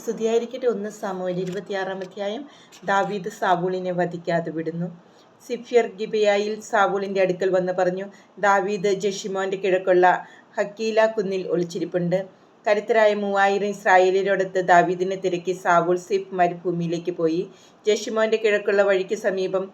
സ്തുതിയായിരിക്കട്ടെ ഒന്ന് സാമൂഹ്യ ഇരുപത്തിയാറാം അധ്യായം. ദാവീദ് സാബൂളിനെ വധിക്കാതെ വിടുന്നു. സിഫിയർ ഗിബയായിൽ സാബൂളിന്റെ അടുക്കൽ വന്ന് പറഞ്ഞു ദാവീദ് ജഷിമോന്റെ കിഴക്കുള്ള ഹക്കീല കുന്നിൽ ഒളിച്ചിരിപ്പുണ്ട്. കരുത്തരായ മൂവായിരം ഇസ്രായേലിനോടൊത്ത് ദാവീദിനെ തിരക്കി സാബൂൾ സിഫ് മരുഭൂമിയിലേക്ക് പോയി. ജഷിമോന്റെ കിഴക്കുള്ള വഴിക്ക് സമീപം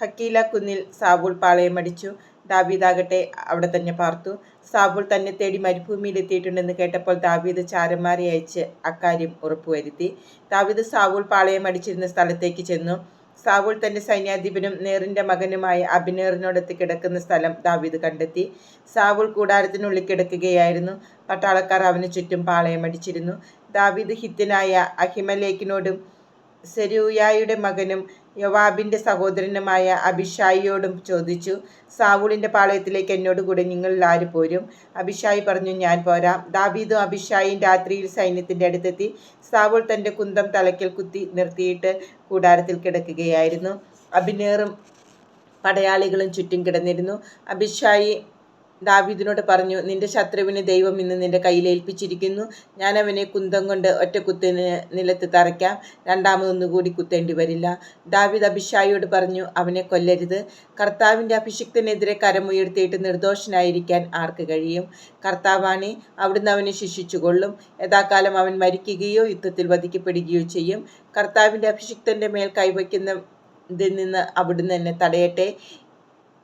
ഹക്കീല കുന്നിൽ സാബൂൾ പാളയമടിച്ചു ദാവീദാകട്ടെ അവിടെ തന്നെ പാർത്തു. സാബുൾ തന്നെ തേടി മരുഭൂമിയിൽ എത്തിയിട്ടുണ്ടെന്ന് കേട്ടപ്പോൾ ദാവീദ് ചാരന്മാരെ അയച്ച് അക്കാര്യം ഉറപ്പുവരുത്തി. ദാവീദ് സാവുൾ പാളയം അടിച്ചിരുന്ന സ്ഥലത്തേക്ക് ചെന്നു. സാവൂൾ തന്റെ സൈന്യാധിപനും നേറിന്റെ മകനുമായ അഭിനേറിനോടൊത്ത് കിടക്കുന്ന സ്ഥലം ദാവീദ് കണ്ടെത്തി. സാവൂൾ കൂടാരത്തിനുള്ളിൽ കിടക്കുകയായിരുന്നു. പട്ടാളക്കാർ അവന് ചുറ്റും പാളയമടിച്ചിരുന്നു ദാവീദ് ഹിത്തിനായ അഹിമലേക്കിനോടും സെരൂയായുടെ മകനും യോവാബിന്റെ സഹോദരനുമായ അഭിഷായിയോടും ചോദിച്ചു സാവൂളിന്റെ പാളയത്തിലേക്ക് എന്നോട് കൂടെ നിങ്ങളിൽ ആര് പോരും? അഭിഷായി പറഞ്ഞു ഞാൻ പോരാം. ദാബീദും അഭിഷായിയും രാത്രിയിൽ സൈന്യത്തിന്റെ അടുത്തെത്തി സാവൂൾ തന്റെ കുന്തം തലയ്ക്കൽ കുത്തി നിർത്തിയിട്ട് കൂടാരത്തിൽ കിടക്കുകയായിരുന്നു. അഭിനേറും പടയാളികളും ചുറ്റും കിടന്നിരുന്നു. അഭിഷായി ദാവീദിനോട് പറഞ്ഞു നിന്റെ ശത്രുവിനെ ദൈവം ഇന്ന് നിന്റെ കയ്യിൽ ഏൽപ്പിച്ചിരിക്കുന്നു. ഞാൻ അവനെ കുന്തം കൊണ്ട് ഒറ്റ കുത്തിന് നിലത്ത് തറയ്ക്കാം. രണ്ടാമതൊന്നുകൂടി കുത്തേണ്ടി വരില്ല. ദാവീദ് അഭിഷായിയോട് പറഞ്ഞു അവനെ കൊല്ലരുത്. കർത്താവിന്റെ അഭിഷിക്തനെതിരെ കരമുയർത്തിയിട്ട് നിർദോഷനായിരിക്കാൻ ആർക്ക് കഴിയും? കർത്താവാണെ അവിടുന്ന് അവനെ ശിക്ഷിച്ചുകൊള്ളും. യഥാകാലം അവൻ മരിക്കുകയോ യുദ്ധത്തിൽ വധിക്കപ്പെടുകയോ ചെയ്യും. കർത്താവിന്റെ അഭിഷിക്തന്റെ മേൽ കൈവയ്ക്കുന്ന ഇതിൽ നിന്ന് അവിടുന്ന് എന്നെ തടയട്ടെ.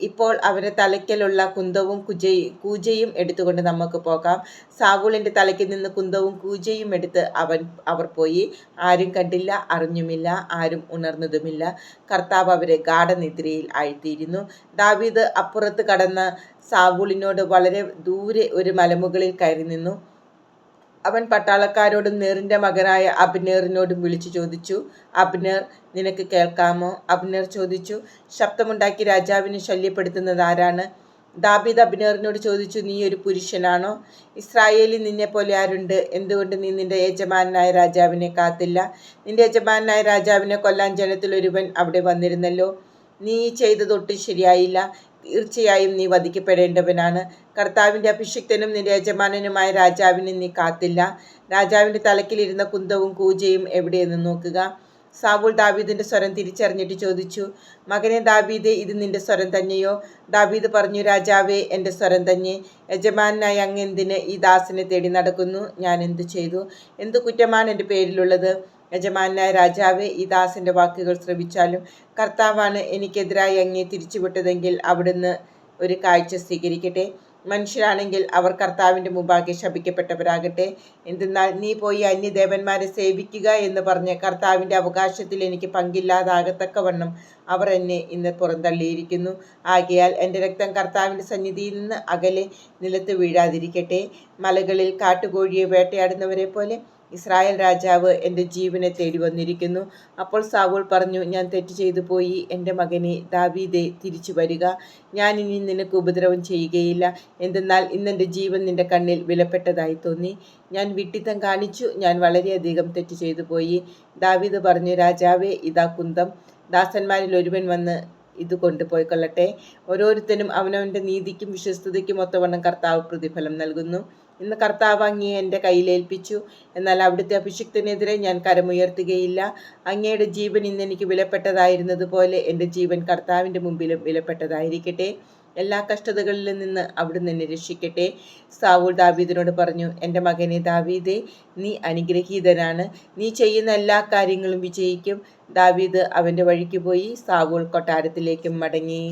ഇപ്പോൾ അവരെ തലയ്ക്കലുള്ള കുന്തവും കുജയും കൂജയും എടുത്തുകൊണ്ട് നമുക്ക് പോകാം. സാവൂളിന്റെ തലയ്ക്ക് നിന്ന് കുന്തവും കൂജയും എടുത്ത് അവൻ അവർ പോയി. ആരും കണ്ടില്ല അറിഞ്ഞുമില്ല ആരും ഉണർന്നതുമില്ല. കർത്താവ് അവരെ ഗാഠനിദ്രയിൽ ആഴ്ത്തിയിരുന്നു. ദാവീദ് അപ്പുറത്ത് കടന്ന് സാവൂളിനോട് വളരെ ദൂരെ ഒരു മലമുകളിൽ കയറി നിന്നു. അവൻ പട്ടാളക്കാരോടും നേറിന്റെ മകനായ അബ്നേറിനോടും വിളിച്ചു ചോദിച്ചു അബ്നേർ നിനക്ക് കേൾക്കാമോ? അബ്നേർ ചോദിച്ചു ശബ്ദമുണ്ടാക്കി രാജാവിനെ ശല്യപ്പെടുത്തുന്നത് ആരാണ്? ദാബിദ് അബ്നേറിനോട് ചോദിച്ചു നീ ഒരു പുരുഷനാണോ? ഇസ്രായേലിൽ നിന്നെ പോലെ ആരുണ്ട്? എന്തുകൊണ്ട് നീ നിന്റെ യജമാനായ രാജാവിനെ കാത്തില്ല? നിന്റെ യജമാനായ രാജാവിനെ കൊല്ലാൻ ജനത്തിൽ ഒരുവൻ അവിടെ വന്നിരുന്നല്ലോ. നീ ചെയ്തതൊട്ടും ശരിയായില്ല. തീർച്ചയായും നീ വധിക്കപ്പെടേണ്ടവനാണ്. കർത്താവിന്റെ അഭിഷിക്തനും നിന്റെ യജമാനനുമായ രാജാവിനെ നീ കാത്തില്ല. രാജാവിന്റെ തലക്കിലിരുന്ന കുന്തവും കൂജയും എവിടെയെന്ന് നോക്കുക. സാവൂൾ ദാവീദിന്റെ സ്വരം തിരിച്ചറിഞ്ഞിട്ട് ചോദിച്ചു മകനെ ദാബീദ് ഇത് നിന്റെ സ്വരം തന്നെയോ? ദാബീദ് പറഞ്ഞു രാജാവേ എന്റെ സ്വരം തന്നെ. യജമാനായ അങ്ങ് എന്തിന് ഈ ദാസിനെ തേടി നടക്കുന്നു? ഞാൻ എന്തു ചെയ്തു? എന്തു കുറ്റമാണ് എന്റെ പേരിലുള്ളത്? യജമാനായ രാജാവ് ഈ ദാസന്റെ വാക്കുകൾ ശ്രവിച്ചാലും കർത്താവാണ് എനിക്കെതിരായി അങ്ങേ തിരിച്ചുവിട്ടതെങ്കിൽ അവിടുന്ന് ഒരു കാഴ്ച സ്വീകരിക്കട്ടെ. മനുഷ്യരാണെങ്കിൽ അവർ കർത്താവിന്റെ മുമ്പാകെ ശപിക്കപ്പെട്ടവരാകട്ടെ. എന്തെന്നാൽ നീ പോയി അന്യദേവന്മാരെ സേവിക്കുക എന്ന് പറഞ്ഞ് കർത്താവിന്റെ അവകാശത്തിൽ എനിക്ക് പങ്കില്ലാതാകത്തക്കവണ്ണം അവർ എന്നെ ഇന്ന് പുറന്തള്ളിയിരിക്കുന്നു. ആകയാൽ എന്റെ രക്തം കർത്താവിന്റെ സന്നിധിയിൽ നിന്ന് അകലെ നിലത്ത് വീഴാതിരിക്കട്ടെ. മലകളിൽ കാട്ടുകോഴിയെ വേട്ടയാടുന്നവരെ പോലെ ഇസ്രായേൽ രാജാവ് എന്റെ ജീവനെ തേടി വന്നിരിക്കുന്നു. അപ്പോൾ സാവൂൾ പറഞ്ഞു ഞാൻ തെറ്റ് ചെയ്തു പോയി. എന്റെ മകനെ ദാവീദെ തിരിച്ചു വരിക. ഞാൻ ഇനി നിനക്ക് ഉപദ്രവം ചെയ്യുകയില്ല. എന്തെന്നാൽ ഇന്നെന്റെ ജീവൻ നിന്റെ കണ്ണിൽ വിലപ്പെട്ടതായി തോന്നി. ഞാൻ വിട്ടിത്തം കാണിച്ചു. ഞാൻ വളരെയധികം തെറ്റ് ചെയ്തു പോയി. ദാവീദ് പറഞ്ഞു രാജാവേ ഇതാ കുന്തം. ദാസന്മാരിൽ ഒരുവൻ വന്ന് ഇത് കൊണ്ടുപോയിക്കൊള്ളട്ടെ ഓരോരുത്തരും അവനവന്റെ നീതിക്കും വിശ്വസ്തതയ്ക്കും ഒത്തവണ്ണം കർത്താവ് പ്രതിഫലം നൽകുന്നു. ഇന്ന് കർത്താവ് അങ്ങേ എന്റെ കയ്യിലേൽപ്പിച്ചു. എന്നാൽ അവിടുത്തെ അഭിഷിക്തനെതിരെ ഞാൻ കരമുയർത്തുകയില്ല. അങ്ങയുടെ ജീവൻ ഇന്ന് എനിക്ക് വിലപ്പെട്ടതായിരുന്നതുപോലെ എന്റെ ജീവൻ കർത്താവിന്റെ മുമ്പിലും വിലപ്പെട്ടതായിരിക്കട്ടെ. എല്ലാ കഷ്ടതകളിലും നിന്ന് അവിടുന്ന് എന്നെ രക്ഷിക്കട്ടെ. സാവൂൾ ദാവീദിനോട് പറഞ്ഞു എന്റെ മകനെ ദാവീദേ നീ അനുഗ്രഹീതനാണ്. നീ ചെയ്യുന്ന എല്ലാ കാര്യങ്ങളും വിജയിക്കും. ദാവീദ് അവന്റെ വഴിക്ക് പോയി സാവൂൾ കൊട്ടാരത്തിലേക്കും മടങ്ങി.